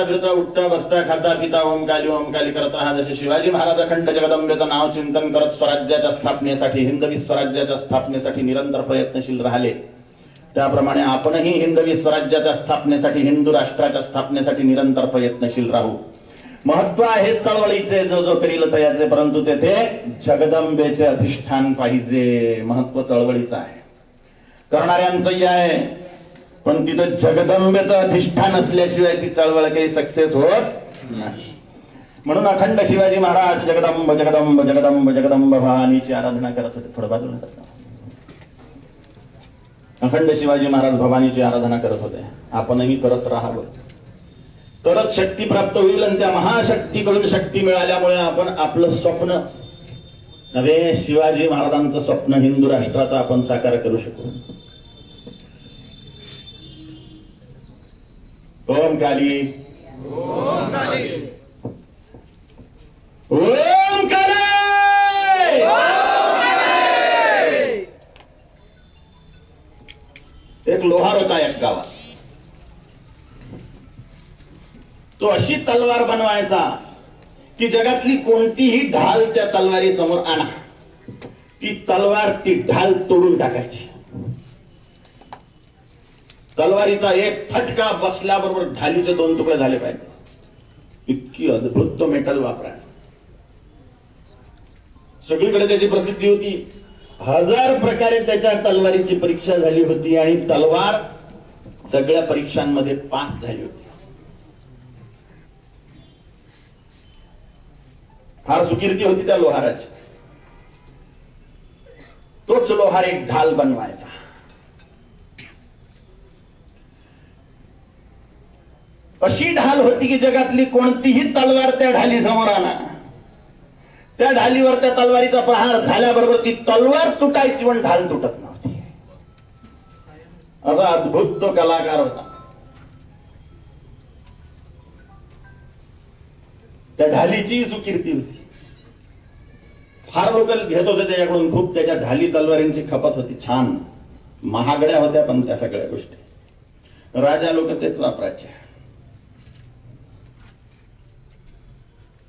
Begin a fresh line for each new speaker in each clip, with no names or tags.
फिरता उठता बसता खाता पिता ओमकाली ओमकाली करत राहा. जसे शिवाजी महाराज अखंड जगदंबेचं नाव चिंतन करत स्वराज्याच्या स्थापनेसाठी हिंदवी स्वराज्याच्या स्थापनेसाठी निरंतर प्रयत्नशील राहिले. त्याप्रमाणे आपणही हिंदवी स्वराज्याच्या स्थापनेसाठी हिंदू राष्ट्राच्या स्थापनेसाठी निरंतर प्रयत्नशील राहू. महत्त्व आहे चळवळीचे जो जो करील तयाचे परंतु तेथे जगदंबेचे अधिष्ठान पाहिजे. महत्त्व चळवळीचं आहे. करणाऱ्यांचंही आहे. पण तिथं जगदंबेचं अधिष्ठान असल्याशिवाय ती चळवळ काही सक्सेस होत नाही. म्हणून अखंड शिवाजी महाराज जगदंब जगदंब जगदंब जगदंब भवानीची आराधना करत होते थोडं बाजूला अखंड शिवाजी महाराज भवानीची आराधना करत होते. आपणही करत राहावं. तरच शक्ती प्राप्त होईल आणि त्या महाशक्तीकडून शक्ती मिळाल्यामुळे आपण आपलं स्वप्न नवे शिवाजी महाराजांचं स्वप्न हिंदू राष्ट्राचं आपण साकार करू शकू. ओम काली। ओम काली। एक लोहार होता एक गावात तो अशी तलवार बनवायचा की जगातली कोणतीही ढाल त्या तलवारी समोर आणा. ती तलवार ती ढाल तोडून टाकायची. तलवारीचा एक फटका बसल्याबरोबर ढालीचे दोन तुकडे झाले पाहिजे. इतकी अद्भुत तो मेटल वापरायचा. सगळीकडे त्याची प्रसिद्धी होती. हजार प्रकारे त्याच्या तलवारीची परीक्षा झाली होती आणि तलवार सगळ्या परीक्षांमध्ये पास झाली होती. फार सुकीर्ती होती त्या लोहाराची. तोच लोहार एक ढाल बनवायचा. अशी ढाल होती की जगातली कोणतीही तलवार त्या ढाली समोर आला त्या ढालीवर त्या तलवारीचा प्रहार झाल्याबरोबर ती तलवार तुटायची पण ढाल तुटत नव्हती. असा अद्भुत तो कलाकार होता. त्या ढालीची सुकीर्ती होती. फार लोक घेत होते त्याच्याकडून खूप त्याच्या ढाली तलवारींची खपत होती. छान महागड्या होत्या पण त्या सगळ्या गोष्टी. राजा लोक तेच वापरायचे.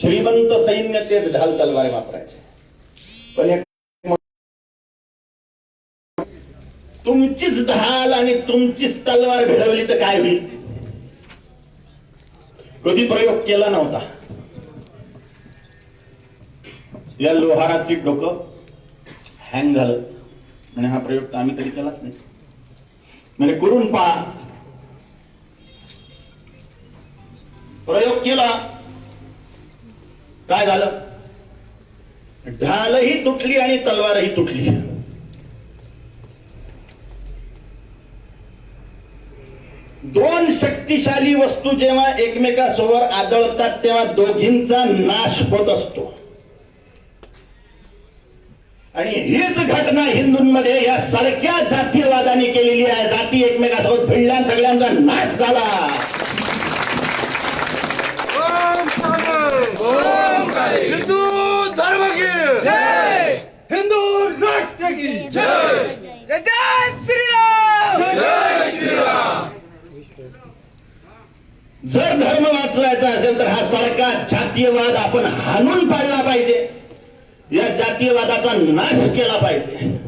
श्रीमंत सैन्य ते ढाल तलवारे वापरायचे. पण तुमचीच ढाल आणि तुमचीच तलवार भिडवली तर काय होईल? कधी प्रयोग केला नव्हता. या लोहाराची डोकं हँग झालं. आणि हा प्रयोग तर आम्ही कधी केलाच नाही. म्हणजे करून पहा. प्रयोग केला. काय झालं? ढालही तुटली आणि तलवारही तुटली. दोन शक्तिशाली वस्तू जेव्हा एकमेकासमोर आदळतात तेव्हा दोघींचा नाश होत असतो. आणि हीच घटना हिंदूंमध्ये या सारख्या जातीयवादाने केलेली आहे. जाती एकमेकासोबत भिडल्या सगळ्यांचा नाश झाला
ओम काले ओम काले हिंदू धर्म की जय। हिंदू राष्ट्र की जय। जय जय श्रीराम। जय श्रीराम।
जर धर्म वाचवायचा असेल तर हा सारखा जातीयवाद आपण हाणून पाडला पाहिजे. या जातीयवादाचा नाश केला पाहिजे.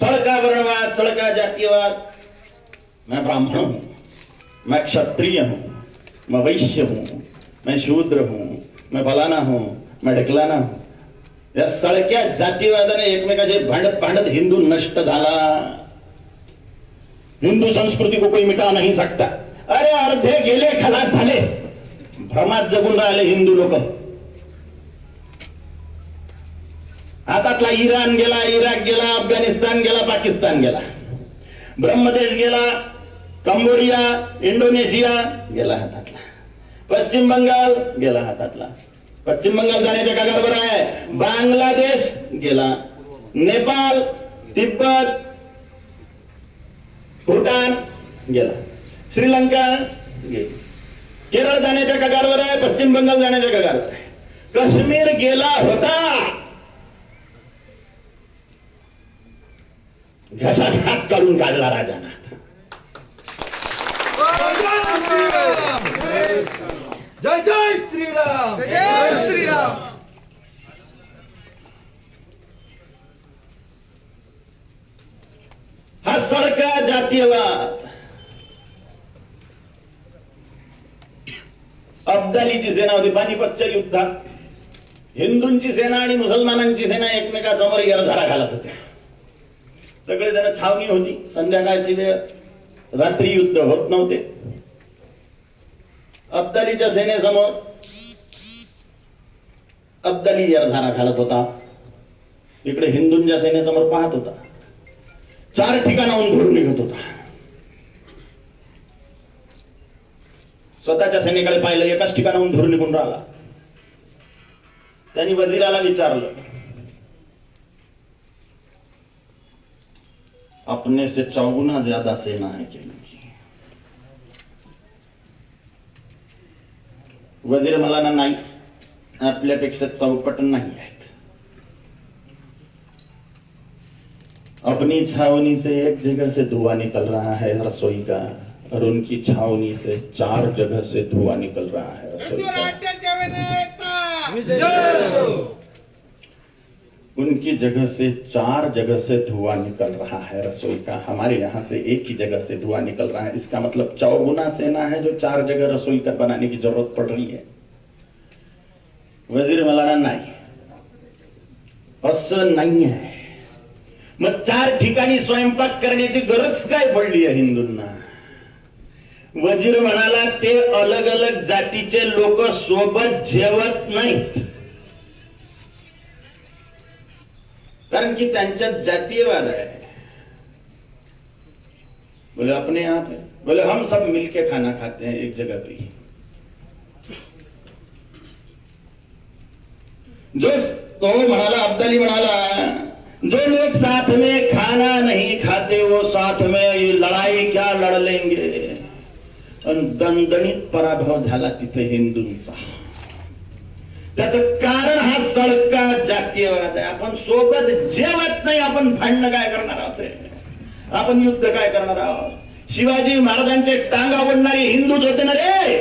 सड़का वर्णवाद सड़का जातीयवाद. मैं ब्राह्मण हूं. मैं क्षत्रिय हूं. मैं वैश्य हूं मैं शूद्र हूं मैं फलाना हूं मैं ढकलाना हूं। या सळक्या जातीवादाने एकमेकाचे भांडत भांडत हिंदू नष्ट झाला। हिंदू संस्कृती को कोई मिटा नाही सकता। अरे अर्धे गेले खलास झाले। भ्रमात जगून राहिले हिंदू लोक। हातातला इराण गेला इराक गेला अफगाणिस्तान गेला पाकिस्तान गेला। ब्रह्मदेश गेला कंबोडिया इंडोनेशिया गेला हातात। पश्चिम बंगाल गेला हातातला. पश्चिम बंगाल जाण्याच्या कागावर आहे. बांगलादेश गेला. नेपाळ तिब्बत भूटान गेला. श्रीलंका गेली. केरळ जाण्याच्या कगारवर आहे पश्चिम बंगाल जाण्याच्या कगारवर आहे. काश्मीर गेला होता. घशात हात काढून काढला राजाना.
जय जय श्रीराम! जय श्रीराम!
हा सडका जातीयवाद. अब्दालीची सेना होती पानिपतच्या युद्धात. हिंदूंची सेना आणि मुसलमानांची सेना एकमेकासमोर यरधारा घालत होत्या. सगळेजण छावणी होती. संध्याकाळची वेळ. रात्री युद्ध होत नव्हते. अब्दालीच्या सेनेसमोर अब्दाली धारा घालत होता. इकडे हिंदूंच्या सेनेसमोर पाहत होता. चार ठिकाणाहून घडून निघत होता. स्वतःच्या सैनिकाला पाहिलं एकाच ठिकाणाहून धरून निघून राहिला. त्यांनी वजिराला विचारलं अपने से चौगुना ज्यादा सेना है वजीर मला ना नाही. आपल्यापेक्षा चौपट नाही आहेत. अपनी छावनी से एक जगह से धुआं निकल रहा है रसोई का और उनकी छावनी से चार जगह से धुआं निकल रहा है रसोई का। उनकी जगह से चार जगह से धुआं निकल रहा है रसोई का। हमारे यहाँ से एक ही जगह से धुआं निकल रहा है। इसका मतलब चौगुना सेना है जो चार जगह रसोई का बनाने की जरूरत पड़ रही है। वजीर मौलाना नाही। असं नाही आहे मग चार ठिकाणी स्वयंपाक करण्याची गरज काय पडली आहे हिंदूंना? वजीर म्हणाला ते अलग अलग जातीचे लोक सोबत जेवत नाहीत. कारण की त्यांच्यात जातीयवाद आहे बोले, अपने आप पे बोले, हम सब मिलके खाना खाते हैं एक जगह पे ही। जो तो म्हणाला अब्दाली म्हणाला जो लोग साथ में खाना नहीं खाते, वो साथ में ये लड़ाई क्या लड़ लेंगे? दणदणीत पराभव झाला तिथे हिंदूंचा त्याचं कारण हा सळका जातीयवाद आहे. आपण सोबत जेवत नाही आपण भांडणं काय करणार आहोत आपण युद्ध काय करणार आहोत? शिवाजी महाराजांचे टांग आवडणारे हिंदूच होते ना रे!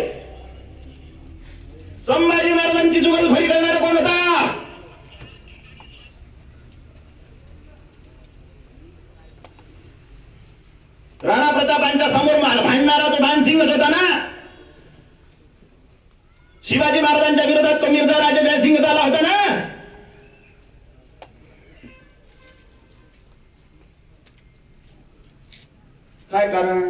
संभाजी महाराजांची जुगलखोरी करणार काय कारण?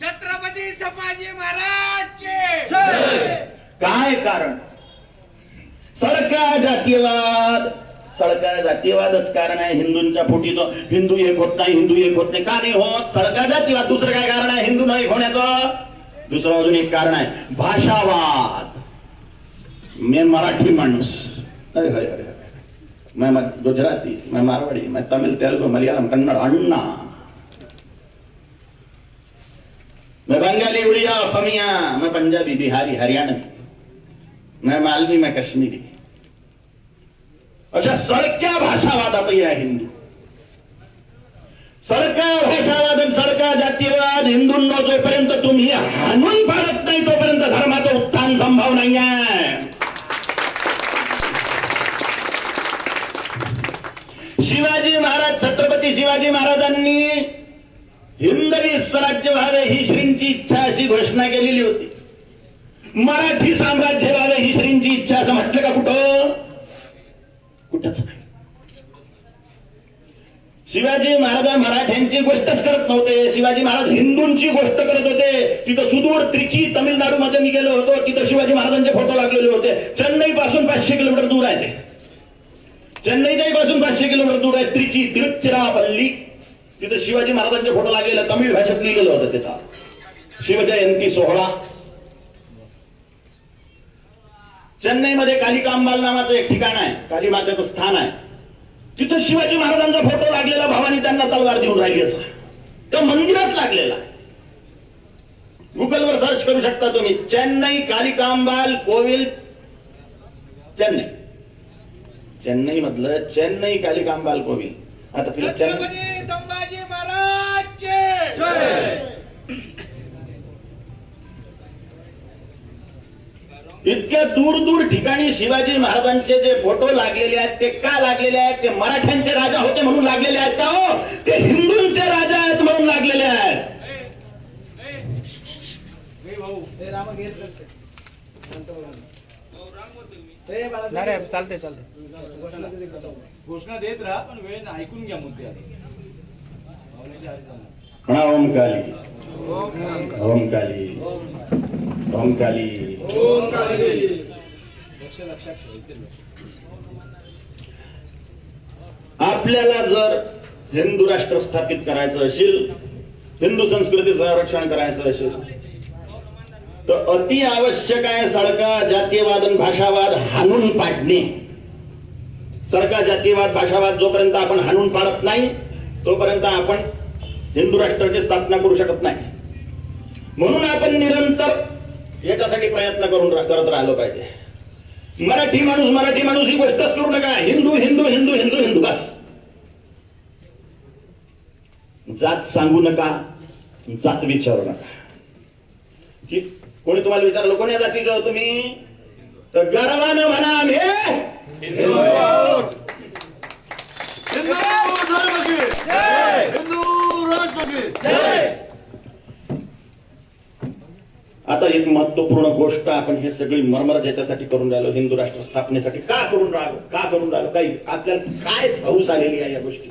छत्रपती संभाजी महाराज के
काय कारण? सडका जातीयवाद. सडका जातीयवादच कारण आहे हिंदूंच्या पोटी तो हिंदू एक होत नाही हिंदू एक होत नाही. का नाही होत? सडका जातीयवाद. दुसरं काय कारण आहे? हिंदू नाही होण्याचं? दुसरं अजून एक कारण आहे. भाषावाद. मी मराठी माणूस. अरे अरे अरे. मैं मैं गुजराती मैं मारवाड़ी मैं तमिल तेलुगु मलयालम कन्नड़ अन्ना मैं बंगाली उड़िया असमिया मैं पंजाबी बिहारी हरियाणवी। मैं मालवी मैं कश्मीरी। अशा सडक्या भाषावाद या हिंदू? सडका भाषावाद आणि सडका जातीयवाद हिंदूंना जोपर्यंत तुम्ही हाणून पाडत नाही तोपर्यंत धर्माचं उत्थान संभव नाही आहे शिवाजी महाराज छत्रपती शिवाजी महाराजांनी हिंदवी स्वराज्य व्हावे ही श्रींची इच्छा अशी घोषणा केलेली होती. मराठी साम्राज्य व्हावे ही श्रींची इच्छा असं म्हटलं का कुठं? कुठंच नाही. शिवाजी महाराज मराठ्यांची गोष्टच करत नव्हते. शिवाजी महाराज हिंदूंची गोष्ट करत होते. तिथं सुदूर त्रिची तमिळनाडूमध्ये मी गेलो होतो. तिथं शिवाजी महाराजांचे फोटो लागलेले होते. चेन्नई पासून पाचशे किलोमीटर दूर आहे ते. चेन्नईच्याही पासून पाचशे किलोमीटर दूर आहे त्रिची तिरुचिरापल्ली. तिथं शिवाजी महाराजांचे फोटो लागलेला तमिळ भाषेत लिहिलेलं होतं त्याचा शिवजयंती सोहळा. चेन्नईमध्ये कालिकांबाल नावाचं एक ठिकाण आहे काली मातेचं स्थान आहे. तिथं शिवाजी महाराजांचा फोटो लागलेला भावानी त्यांना तलवार देऊन राहिली असा त्या मंदिरात लागलेला. आहे गुगलवर सर्च करू शकता तुम्ही. चेन्नई कालिकांबाल कोविल चेन्नई. चेन्नई मधलं चेन्नई कालिकांबाल कोविल. आता
छत्रपती संभाजी महाराज के
इतक्या दूर दूर ठिकाणी शिवाजी महाराजांचे जे फोटो लागलेले आहेत ते का लागलेले आहेत ते मराठ्यांचे राजा होते म्हणून लागलेले आहेत का हो ते हिंदूंचे राजा आहेत म्हणून लागलेले आहेत
चालते चालते
घोषणा देत राहा पण वेळ ऐकून घ्या मुद्दे.
म्हणा ओम काली। ओम काली। ओम काली।
लक्ष लक्षात ठेवा इथे लक्ष.
आपल्याला जर हिंदू राष्ट्र स्थापित करायचं असेल हिंदू संस्कृती संरक्षण करायचं असेल तर अति आवश्यक आहे सडका जातीयवाद आणि भाषावाद हाणून पाडणे. सरकार जातीयवाद भाषावाद जोपर्यंत आपण हाणून पाडत नाही तोपर्यंत आपण हिंदू राष्ट्राची स्थापना करू शकत नाही. म्हणून आपण निरंतर याच्यासाठी प्रयत्न करून करत राहिलो पाहिजे. मराठी माणूस मराठी माणूस ही गोष्टच करू नका. हिंदू हिंदू हिंदू हिंदू हिंदू बस. जात सांगू नका जात विचारू नका. की कोणी तुम्हाला विचारलं कोण्या जातीचं हो तुम्ही? तर गर्वानं म्हणा आम्ही. आता एक महत्त्वपूर्ण गोष्ट आपण हे सगळी मरमर ज्याच्यासाठी करून राहिलो हिंदू राष्ट्र स्थापनेसाठी का करून राहिलो का करून राहिलो काही आपल्याला काय हौस आलेली आहे या गोष्टी.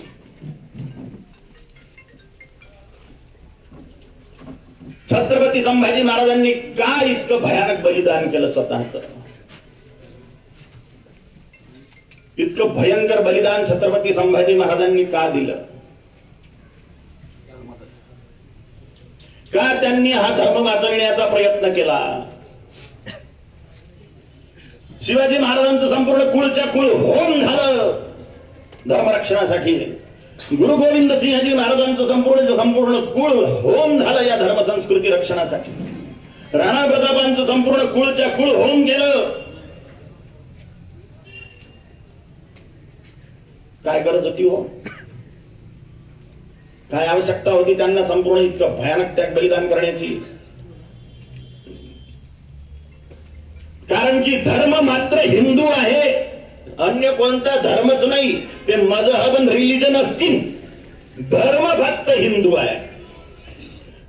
छत्रपती संभाजी महाराजांनी का इतकं भयानक बलिदान केलं स्वतःच? इतकं भयंकर बलिदान छत्रपती संभाजी महाराजांनी का दिलं? का त्यांनी हा धर्म वाचविण्याचा प्रयत्न केला? शिवाजी महाराजांचं संपूर्ण कुळच्या कुळ होम झालं धर्मरक्षणासाठी. गुरु गोविंद सिंहजी महाराजांचं संपूर्ण संपूर्ण कुळ होम झालं या धर्म संस्कृती रक्षणासाठी. राणा प्रतापांचं संपूर्ण कुळच्या कुळ होम गेलं. काय गरज होती हो? काय आवश्यकता होती त्यांना संपूर्ण इतकं भयानक त्याग बलिदान करण्याची? कारण की धर्म मात्र हिंदू आहे. अन्य कोणता धर्मच नाही. ते मजहब रिलिजन असतील. धर्म फक्त हिंदू आहे.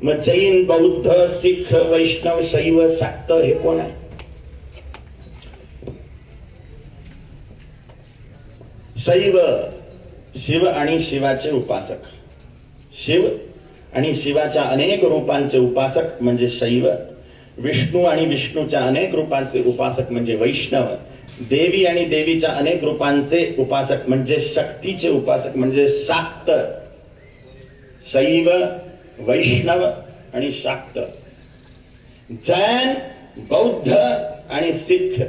मग जैन बौद्ध सिख वैष्णव शैव साक्त हे कोण आहे? शैव शिव आणि शिवाचे उपासक. शिव आणि शिवाच्या अनेक रूपांचे उपासक म्हणजे शैव विष्णू आणि विष्णूच्या अनेक रूपांचे उपासक म्हणजे वैष्णव देवी आणि देवीच्या अनेक रूपांचे उपासक म्हणजे शक्तीचे उपासक म्हणजे शाक्त. शैव वैष्णव आणि शाक्त. जैन बौद्ध आणि सिख.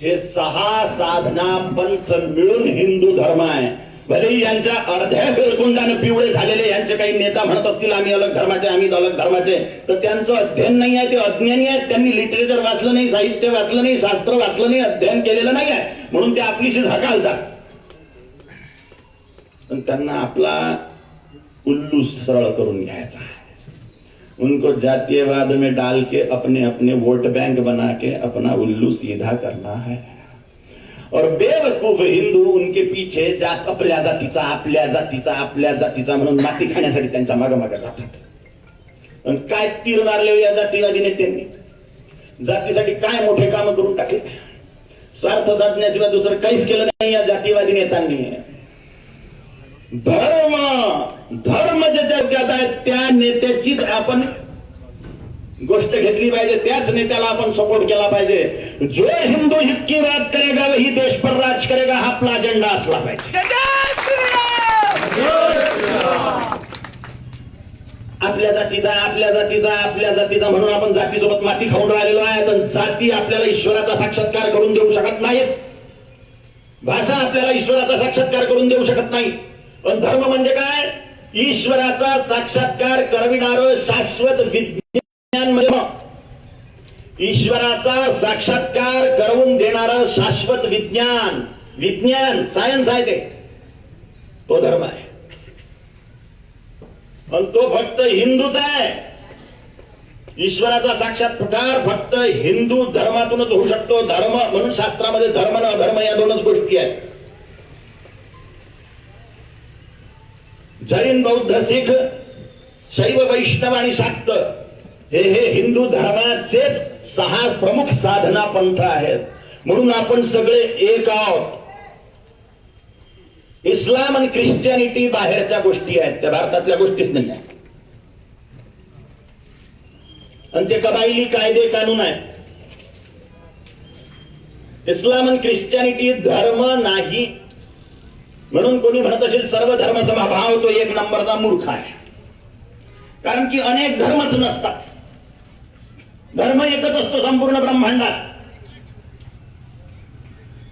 हे सहा साधना पंथ मिळून हिंदू धर्म आहे. भलेही यांच्या अर्ध्या बेळकुंडानं पिवळे झालेले यांचे काही नेता म्हणत असतील आम्ही अलग धर्माचे आम्ही अलग धर्माचे. तर त्यांचं अध्ययन नाही आहे ते अज्ञानी आहेत. त्यांनी लिटरेचर वाचलं नाही साहित्य वाचलं नाही शास्त्र वाचलं नाही अध्ययन केलेलं नाही आहे. म्हणून ते आपलीशी हकालतात पण त्यांना आपला उल्लू सरळ करून घ्यायचा आहे. उनको जातीयवाद में डाल के अपने अपने वोट बैंक बना के अपना उल्लू सीधा करना है। और बेवकूफ हिंदू उनके पीछे जात आपल्या जातीचा आपल्या जातीचा आपल्या जातीचा म्हणून माती खाण्यासाठी त्यांच्या मागे जातात. आणि काय तीर मारले या जातीवादी नेत्यांनी? जातीसाठी काय मोठे काम करून टाकले? स्वार्थ साधण्याशिवाय दुसरं काहीच केलं नाही या जातीवादी नेत्यांनी. धर्म! धर्म ज्याच्या ज्यात आहे त्या नेत्याचीच आपण गोष्ट घेतली पाहिजे त्याच नेत्याला आपण सपोर्ट केला पाहिजे. जो हिंदू हित की बात करेगा वही देश पर राज करेगा हा आपला अजेंडा असला पाहिजे. आपल्या जातीचा आपल्या जातीचा आपल्या जातीचा म्हणून आपण जातीसोबत माती खाऊन राहिलेलो आहे तर जाती आपल्याला ईश्वराचा साक्षात्कार करून देऊ शकत नाहीत. भाषा आपल्याला ईश्वराचा साक्षात्कार करून देऊ शकत नाही. पण धर्म म्हणजे काय? ईश्वराचा साक्षात्कार करविणार शाश्वत विज्ञान ईश्वराचा साक्षात्कार करवून देणार शाश्वत विज्ञान विज्ञान सायन्स आहे ते. तो धर्म आहे. पण तो फक्त हिंदूच आहे. ईश्वराचा साक्षात्कार फक्त हिंदू धर्मातूनच होऊ शकतो. धर्म म्हणून शास्त्रामध्ये धर्म न धर्म या दोनच गोष्टी आहेत. जैन बौद्ध शीख शैव वैष्णव आणि शाक्त हे हे हिंदू धर्माचेच सहा प्रमुख साधना पंथ आहेत. म्हणून आपण सगळे एक आहोत. इस्लाम आणि ख्रिश्चॅनिटी बाहेरच्या गोष्टी आहेत. त्या भारतातल्या गोष्टीच नाही आहेत. आणि ते कबायली कायदे कानून आहे इस्लाम आणि ख्रिश्चॅनिटी धर्म नाही. म्हणून कोणी म्हणत असेल सर्व धर्म समभाव तो एक नंबरचा मूर्ख आहे. कारण की अनेक धर्मच नसतात. धर्म एकच असतो संपूर्ण ब्रह्मांडात.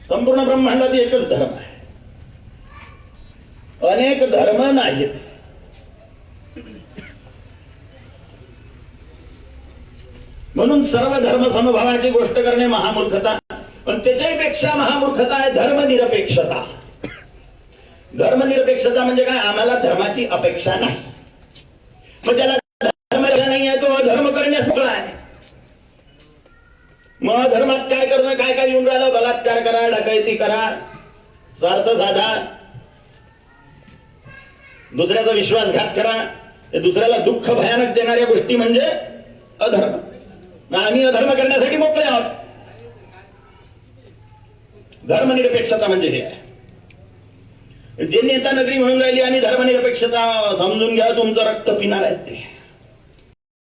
संपूर्ण ब्रह्मांडात एकच धर्म आहे. अनेक धर्म नाहीत. म्हणून सर्व धर्म समभावाची गोष्ट करणे महामूर्खता. पण त्याच्याही पेक्षा महामूर्खता आहे धर्मनिरपेक्षता. धर्मनिरपेक्षता म्हणजे काय? आम्हाला धर्माची अपेक्षा नाही. मग त्याला धर्म नाही आहे तो अधर्म करण्यास मोकळा आहे. मग धर्मात काय करणं काय काय येऊन राहिलं? बलात्कार करा डकैती करा स्वार्थ साधा. दुसऱ्याचा विश्वासघात करा. ते दुसऱ्याला दुःख भयानक देणाऱ्या गोष्टी म्हणजे अधर्म. मग आम्ही अधर्म करण्यासाठी मोकळे आहोत. धर्मनिरपेक्षता म्हणजे हे. आहे जे नेता नगरी म्हणून राहिली आणि धर्मनिरपेक्षता समजून घ्या तुमचं रक्त पिणार आहेत ते.